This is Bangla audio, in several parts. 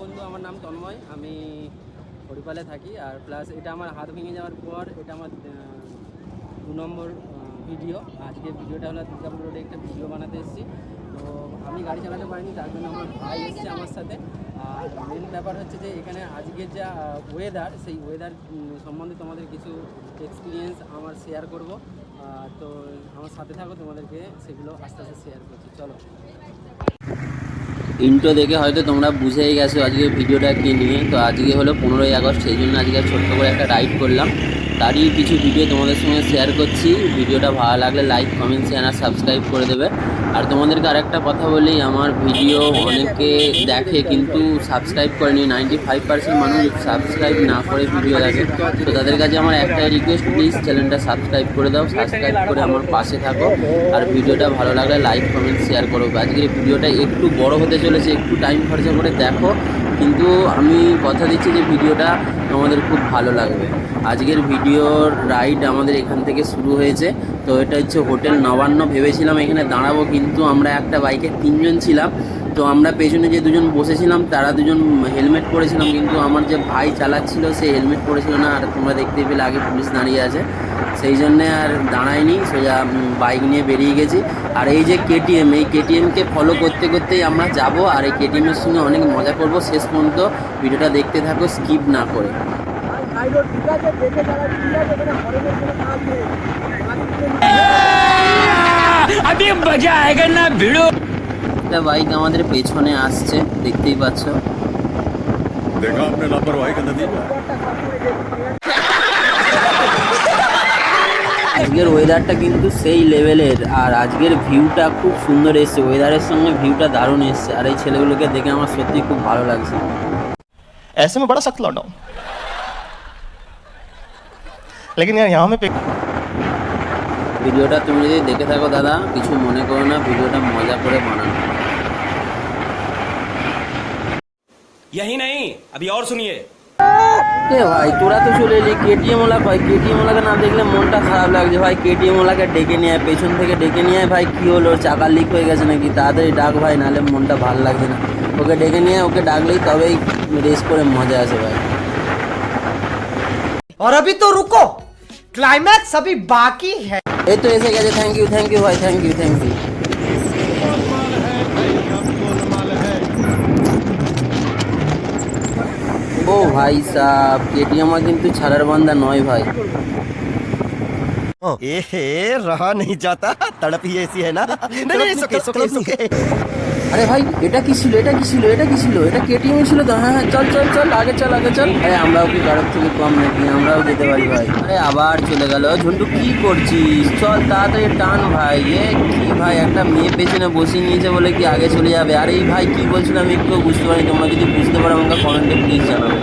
বন্ধু, আমার নাম তন্ময়। আমি হরিপালে থাকি আর প্লাস এটা আমার হাত ভেঙে যাওয়ার পর এটা আমার দু নম্বর ভিডিও আজকে ভিডিওটা হলো দুর্গাপুর রোডে একটা ভিডিও বানাতে এসেছি। তো গাড়ি চালাতে পারিনি, তার জন্য আমার ভাই এসছে আমার সাথে। আর মেন ব্যাপার হচ্ছে যে এখানে আজকের যা ওয়েদার সেই ওয়েদার সম্বন্ধে তোমাদের কিছু এক্সপিরিয়েন্স আমার শেয়ার করব। তো আমার সাথে থাকো, তোমাদেরকে সেগুলো আস্তে আস্তে শেয়ার করছি। চলো। ইন্ট্রো দেখে হয়তো তোমরা বুঝেই গেছো আজকে ভিডিওটা কি নিয়ে। তো আজকে হলো পনেরোই আগস্ট, সেই জন্য আজকে ছোট্ট করে একটা রাইড করলাম। তারই কিছু ভিডিও তোমাদের সঙ্গে শেয়ার করছি। ভিডিওটা ভালো লাগলে লাইক কমেন্ট শেয়ার আর সাবস্ক্রাইব করে দেবে। আর তোমাদেরকে আরেকটা কথা বলি, আমার ভিডিও অনেকে দেখে কিন্তু সাবস্ক্রাইব করেনি। নাইনটি ফাইভ পার্সেন্ট মানুষ সাবস্ক্রাইব না করে ভিডিও দেখে। তো তাদের কাছে আমার একটাই রিকোয়েস্ট প্লিজ চ্যানেলটা সাবস্ক্রাইব করে দাও সাবস্ক্রাইব করে আমার পাশে থাকো। আর ভিডিওটা ভালো লাগলে লাইক কমেন্ট শেয়ার করো। আজকের ভিডিওটা একটু বড় হতে চলেছে, একটু টাইম খরচা করে দেখো। কিন্তু আমি কথা দিচ্ছি যে ভিডিওটা আমাদের খুব ভালো লাগবে। আজকের ভিডিওর রাইড আমাদের এখান থেকে শুরু হয়েছে। তো এটা হচ্ছে হোটেল নবান্ন। ভেবেছিলাম এখানে দাঁড়াবো, কিন্তু আমরা একটা বাইকে তিনজন ছিলাম। তো আমরা পেছনে যে দুজন বসেছিলাম তারা দুজন হেলমেট পরেছিলাম কিন্তু আমার যে ভাই চালাচ্ছিল সে হেলমেট পরেছিল না আর তোমরা দেখতে পেলে আগে পুলিশ দাঁড়িয়ে আছে সেই জন্যে আর দাঁড়ায়নি সোজা বাইক নিয়ে বেরিয়ে গেছি আর এই যে কেটিএম এই কেটিএমকে ফলো করতে করতেই আমরা যাব আর এই কেটিএমের সঙ্গে অনেক মজা করব শেষ পর্যন্ত ভিডিওটা দেখতে থাকো স্কিপ না করে अभी मजा आएगा ना भिड़ो একটা বাইক আমাদের পেছনে আসছে দেখতেই পাচ্ছ देखा आपने लापरवाही का नतीजा আজকের ওয়েদারটা কিন্তু সেই লেভেলের আর আজকের ভিউটা খুব সুন্দর এসছে ওয়েদারের সঙ্গে ভিউটা দারুণ এসছে আর এই ছেলেগুলোকে দেখে আমার সত্যি খুব ভালো লাগছে ऐसे में बड़ा सख्त लौटा हूं लेकिन यार यहाँ में पे- ভিডিওটা তুমি যদি দেখে থাকো দাদা কিছু মনে করো না ভিডিওটা মজা করে বানানো यही नहीं अभी और सुनिए এ ভাই তোরা তো চলে এলি কেটিএম ওলা কয় কেটিএম ওলাকে না দেখলে মনটা খারাপ লাগছে ভাই কেটিএম ওলাকে ডেকে নিয়ে আয় পেছন থেকে ডেকে নিয়ে আয় ভাই কী হলো চাকা লিক হয়ে গেছে নাকি তাড়াতাড়ি ডাক ভাই নাহলে মনটা ভালো লাগছে না ওকে ডেকে নিয়ে আয়, ওকে ডাকলেই তবেই রেস করে মজা আসে ভাই और अभी तो रुको क्लाइमैक्स अभी बाकी है এই তো এসে গেছে থ্যাংক ইউ থ্যাংক ইউ ভাই থ্যাংক ইউ থ্যাংক ইউ ভাই সাহ কেটিএম কিন্তু ছাড়ার বান্দা নয় ভাই ए रहा नहीं जाता तड़प ही ऐसी है ना नहीं नहीं सुके सुके सुके আরে ভাই, এটা কি ছিল, এটা কি ছিল, এটা কি ছিল? এটা কেটিএম ছিল তো? হ্যাঁ হ্যাঁ চল চল চল, আগে চল আগে চল। আরে, আমরাও কি কারোর থেকে কম নাকি? আমরাও যেতে পারি ভাই। আরে, আবার চলে গেল। ঝন্টু, কি করছিস? চল, তাড়াতাড়ি টান ভাই। এ, কি ভাই, একটা মেয়ে পেছনে বসিয়ে নিয়েছে বলে কি আগে চলে যাবে? আরে, এই ভাই, কি বলছিল আমি একটু বুঝতে পারি তোমরা যদি বুঝতে পারো আমাকে কমেন্টে প্লিজ জানাবে।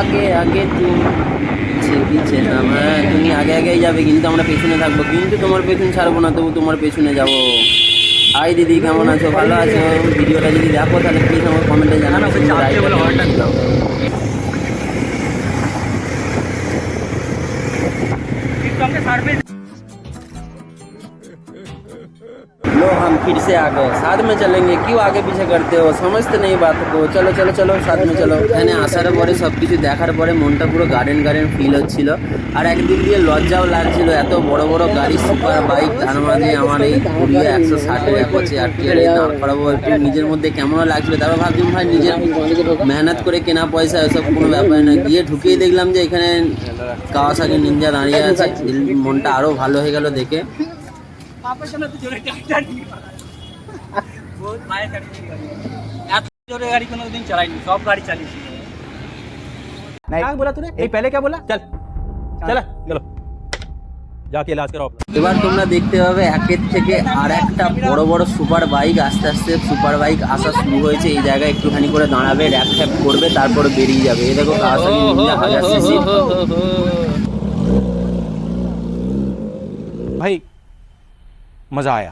আগে আগে, তুই পিছে নাম হ্যাঁ তুমি আগে আগেই যাবে, কিন্তু আমরা পেছনে থাকব। কিন্তু তোমার পেছনে ছাড়বো না, তবু তোমার পেছনে যাব। হাই দিদি, কেমন আছো? ভালো আছো? ভিডিওটা যদি দেখো, তাহলে প্লিজ আমার কমেন্টে জানানো लो फिर से आ गए साथ में चलेंगे क्यों आगे पीछे करते हो समझते नहीं बात को चलो चलो चलो साथ में चलो এখানে আসার পরে সব কিছু দেখার পরে মনটা পুরো গার্ডেন গার্ডেন ফিল হচ্ছিল আর একদিক দিয়ে লজ্জাও লাগছিল এত বড় বড় গাড়ি সুপার বাইক তার মাঝে আমার এই কুড়িয়ে একশো ষাটের অ্যাপাচি আর টিয়ার এই দাঁড় করাবো একটু নিজের মধ্যে কেমনও লাগছিল তারপর ভাবছিলাম ভাই নিজের মেহনত করে কেনা পয়সা এসব কোনো ব্যাপার না গিয়ে ঢুকিয়ে দেখলাম যে এখানে কাওয়াসাকি নিনজা দাঁড়িয়ে আছে মনটা আরও ভালো হয়ে গেল দেখে মায়ের গাড়ি নিয়ে গাড়ি। এত জোরে গাড়ি কোনোদিন চালাইনি সব গাড়ি চালিয়েছি क्या बोला तूने ये पहले क्या बोला चल चल चलो जाके इलाज कराओ अपना এবার তোমরা দেখতে পাবে একের থেকে আর একটা বড় বড় সুপার বাইক আস্তে আস্তে সুপার বাইক আসা শুরু হয়েছে এই জায়গায় একটুখানি করে দাঁড়াবে র্যাপ ট্যাপ করবে তারপরে বেরিয়ে যাবে এই দেখো কাওয়াসাকি নিনজা হাজার সিসি भाई मज़ा आया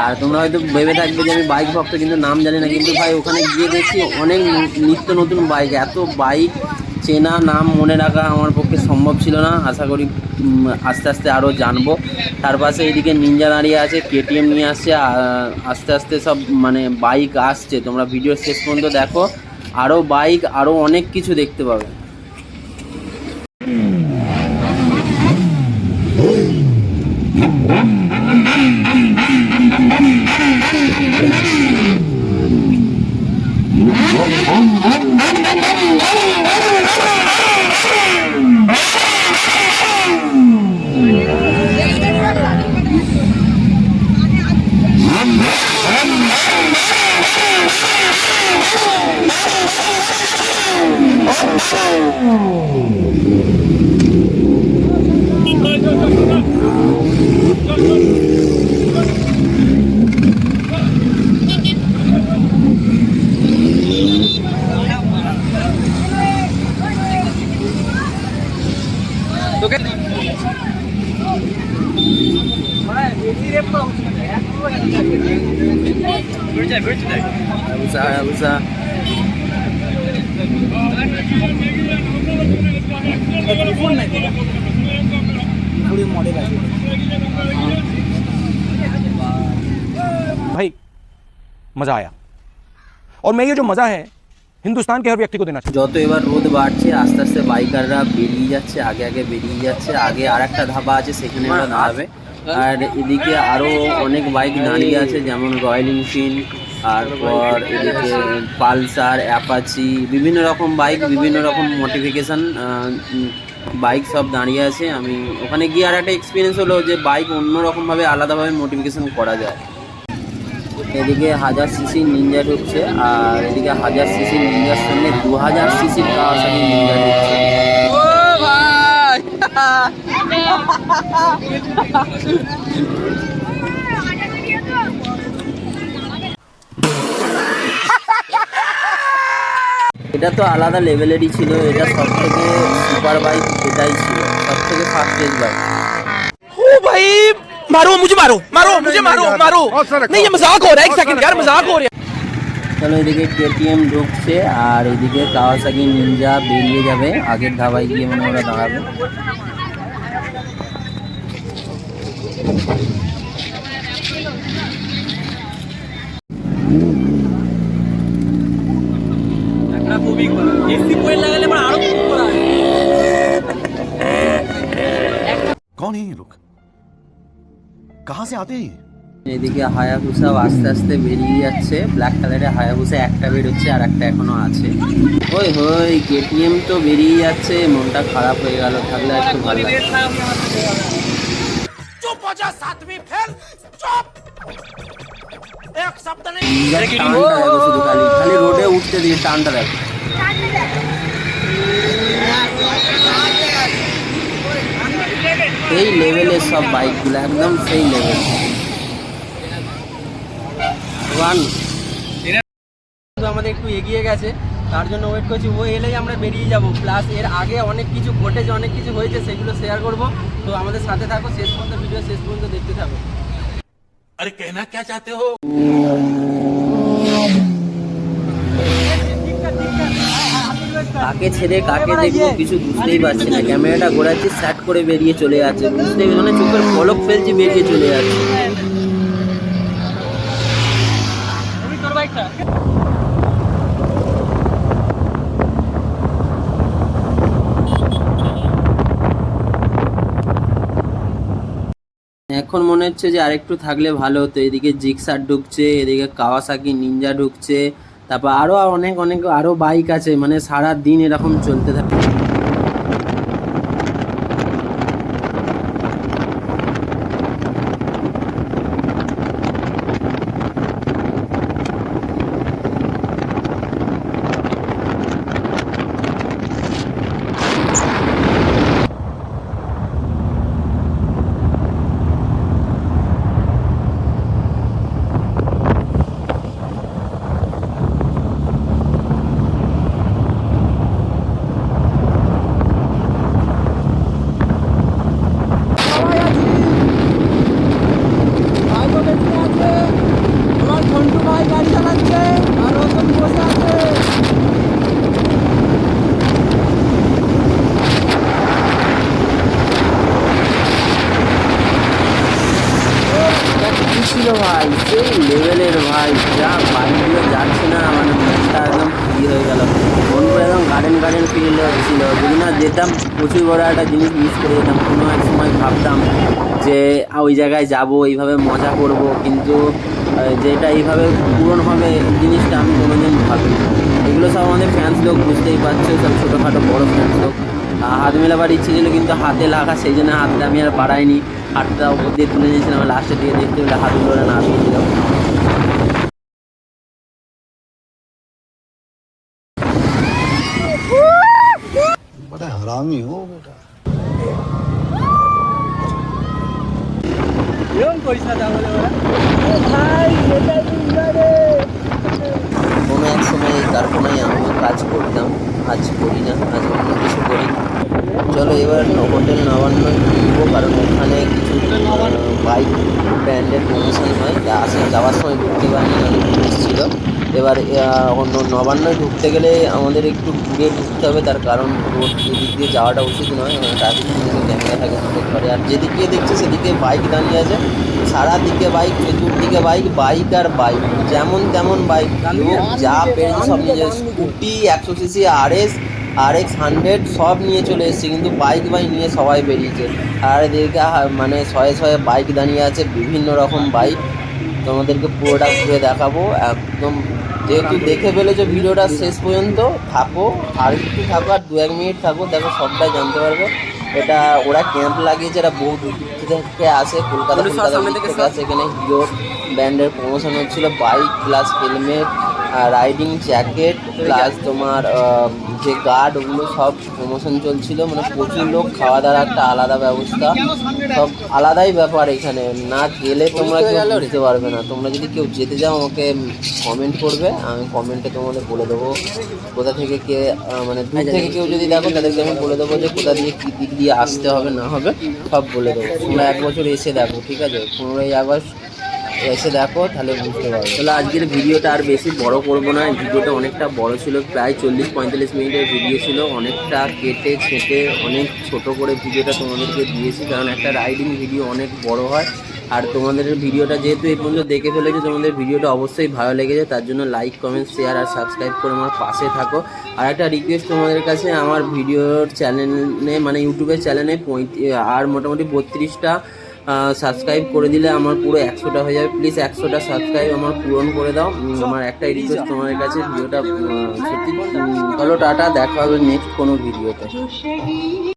আর তোমরা হয়তো ভেবে থাকবে যে আমি বাইক ভক্ত কিন্তু নাম জানি না, কিন্তু ভাই ওখানে গিয়ে দেখছি অনেক নিত্য নতুন বাইক এত বাইক চেনা, নাম মনে রাখা আমার পক্ষে সম্ভব ছিল না। আশা করি আস্তে আস্তে আরও জানব। তার পাশে এদিকে নিঞ্জা দাঁড়িয়ে আছে কেটিএম নিয়ে আসছে আস্তে আস্তে সব মানে বাইক আসছে। তোমরা ভিডিও শেষ পর্যন্ত দেখো। আরও বাইক আরও অনেক কিছু দেখতে পাবে। Let's go. হায়াবুসা হায়াবুসা भाई मजा आया और मैं ये जो मजा है हिंदुस्तान के हर व्यक्ति को देना चाहता যত এবার রোদ বাড়ছে আস্তে আস্তে বাইকাররা বেরিয়ে যাচ্ছে আগে আগে বেরিয়ে যাচ্ছে আগে আর একটা ধাবা আছে সেখানে ওরা দাঁড়াবে আর এদিকে আরও অনেক বাইক দাঁড়িয়ে আছে যেমন রয়্যাল এনফিল্ড তারপর এদিকে পালসার অ্যাপাচি বিভিন্ন রকম বাইক বিভিন্ন রকম মডিফিকেশান বাইক সব দাঁড়িয়ে আছে। আমি ওখানে গিয়ে আর একটা এক্সপিরিয়েন্স হলো যে বাইক অন্যরকমভাবে আলাদাভাবে মডিফিকেশান করা যায়। এদিকে হাজার সিসি নিঞ্জা ঢুকছে আর এদিকে হাজার সিসি নিঞ্জার সঙ্গে দু হাজার সিসির কাওয়াসাকি নিঞ্জা ঢুকছে। এটা তো আলাদা লেভেলেরই ছিল এটা সব থেকে সুপার বাইক এটাই ছিল সব থেকে ফাস্টেস্ট বাইক ओ भाई मारो मुझे मारो मारो मुझे मारो मारो नहीं ये मजाक हो रहा है एक सेकंड यार मजाक हो रहा है চলো এদিকে কেটিএম ঢুকছে আর এদিকে কাওয়াসাকি নিনজা বেরিয়ে যাবে আগের ধাবায় গিয়ে মানে ওরা দাঁড়াবে कौन है ये लोग कहाँ से आते हैं ये এদিকে হায়াবুসাও আস্তে আস্তে বেরিয়ে যাচ্ছে ব্ল্যাক কালারের হায়াবুসা একটা বেরোচ্ছে আর একটা এখনো আছে ওই হই কেটিএম তো বেরিয়ে যাচ্ছে মনটা খারাপ হয়ে গেল থাকলে একটু ভালো লাগতো। নিজের টানটা দেখো শুধু খালি খালি রোডে উঠতে দিয়ে টানটা দেখো সেই লেভেলের সব বাইকগুলো একদম সেই লেভেল ওয়ান আমাদের একটু এগিয়ে গেছে, তার জন্য ওয়েট করছি। ও এলেই আমরা বেরিয়ে যাব। প্লাস এর আগে অনেক কিছু ঘটেছে, অনেক কিছু হয়েছে, সেগুলো শেয়ার করব। তো আমাদের সাথে থাকো, শেষ পর্যন্ত ভিডিও শেষ পর্যন্ত দেখতে থাকো। কাকে ছেড়ে কাকে দেখব কিছু বুঝতেই পারছি না। ক্যামেরাটা ঘোরাচ্ছি স্যাট করে বেরিয়ে চলে যাচ্ছে। বুঝতেই মানে চোখের পলক ফেলছি বেরিয়ে চলে যাচ্ছে। এখন মনে হচ্ছে যে আরেকটু থাকলে ভালো হতো। এদিকে জিক্সার ঢুকছে এদিকে কাওয়াসাকি নিনজা ঢুকছে। তারপর আরও অনেক অনেক আরও বাইক আছে মানে সারা দিন এরকম চলতে থাকে। সেই লেভেলের ভাই, যা বাইকগুলো যাচ্ছে না মানে মনটা একদম ফ্রি হয়ে গেল। মন একদম গার্ডেন গার্ডেন ফিল হচ্ছিল যদি না যেতাম, প্রচুর বড় একটা জিনিস মিস করে যেতাম। কোনো এক সময় ভাবতাম যে ওই জায়গায় যাব, এইভাবে মজা করব। কিন্তু যেটা এইভাবে পূরণ হবে জিনিসটা আমি কোনোদিন ভাবিনি। এগুলো সব আমাদের ফ্যান্স লোক বুঝতেই পারছ, সব ছোটোখাটো বড় ফ্যান্স লোক। হাত মেলাবার ইচ্ছে ছিল কিন্তু হাতে লাগা সেই জন্য হাতটা আমি আর বাড়াইনি হাতটা উপর দিয়ে তুলে নিয়েছিলাম লাস্টের দিকে দেখতে পেলে হাতগুলো না দিয়ে দিলাম बड़ा हरामी हो बेटा এরকম করিস না তাহলে ওরা কোনো এক সময় এই কারখানায় আমিও কাজ করতাম আজ করি না আজ অন্য কিছু করি চলো এবার হোটেল নবান্ন ঢুকবো কারণ ওখানে কিছু বাইক ব্র্যান্ডের প্রমোশন হয়। তা আসে যাওয়ার সময় ঢুকতে পারিনি অনেক ছিল। এবার অন্য নবান্নয় ঢুকতে গেলে আমাদের একটু ঘুরে ঢুকতে হবে তার কারণ রোড এদিক দিয়ে যাওয়াটা উচিত নয় ট্রাফিক ক্যামেরা থাকে আমাদের ঘরে। আর যেদিকে দেখছি সেদিকে বাইক দাঁড়িয়ে আছে। সারা দিকে বাইক চতুর্দিকে বাইক বাইক আর বাইক যেমন তেমন বাইক লোক যা পেরেছে সব যাচ্ছে। স্কুটি একশো CC R S R X hundred সব নিয়ে চলে এসেছে কিন্তু বাইক বাই নিয়ে সবাই বেরিয়েছে। আর এদিকে মানে শয়ে শয়ে বাইক দাঁড়িয়ে আছে বিভিন্ন রকম বাইক তোমাদেরকে পুরোটা ঘুরে দেখাবো একদম যেহেতু দেখে ফেলেছো ভিডিওটা শেষ পর্যন্ত থাকো আর একটু থাকো আর দু এক মিনিট থাকো দেখো সবটাই জানতে পারবে। এটা ওরা ক্যাম্প লাগিয়েছে এটা বহু দূর থেকে আসে কলকাতা কলকাতা থেকে আসে এখানে হিরো ব্র্যান্ডের প্রমোশন হচ্ছিল bike plus helmet riding jacket plus তোমার যে গার্ড ওগুলো সব প্রমোশন চলছিল। মানে প্রচুর লোক খাওয়া দাওয়ার একটা আলাদা ব্যবস্থা। সব আলাদাই ব্যাপার এখানে। না গেলে তোমরা কেউ বুঝতে পারবে না। তোমরা যদি কেউ যেতে যাও আমাকে কমেন্ট করবে। আমি কমেন্টে তোমাদের বলে দেবো কোথা থেকে কে মানে দূর থেকে কেউ যদি দেখো তাদেরকে আমি বলে দেবো যে কোথা দিয়ে কী দিক দিয়ে আসতে হবে না হবে সব বলে দেবো। তোমরা এক বছর এসে দেখো ঠিক আছে? পনেরোই আগস্ট এসে দেখো, তাহলে বুঝতে পারবে। তাহলে আজকের ভিডিওটা আর বেশি বড় করব না ভিডিওটা অনেকটা বড় ছিল, প্রায় চল্লিশ পঁয়তাল্লিশ মিনিটের ভিডিও ছিল, অনেকটা কেটে ছেটে, অনেক ছোট করে ভিডিওটা তোমাদেরকে দিয়েছি, কারণ একটা রাইডিং ভিডিও অনেক বড় হয়। আর তোমাদের ভিডিওটা যেহেতু এই পর্যন্ত দেখে ফেলেছো, তোমাদের ভিডিওটা অবশ্যই ভালো লেগেছে তার জন্য লাইক কমেন্ট শেয়ার আর সাবস্ক্রাইব করে আমার পাশে থাকো। আর একটা রিকোয়েস্ট তোমাদের কাছে, আমার ভিডিওর চ্যানেলে মানে ইউটিউবের চ্যানেলে পঁয়ত্রিশ আর মোটামুটি বত্রিশটা সাবস্ক্রাইব করে দিলে আমার পুরো একশোটা হয়ে যাবে। প্লিজ একশোটা সাবস্ক্রাইব আমার পূরণ করে দাও। আমার একটাই রিকোয়েস্ট তোমাদের কাছে, ভিডিওটা সত্যি চলো, টাটা, দেখা হবে নেক্সট কোনো ভিডিওতে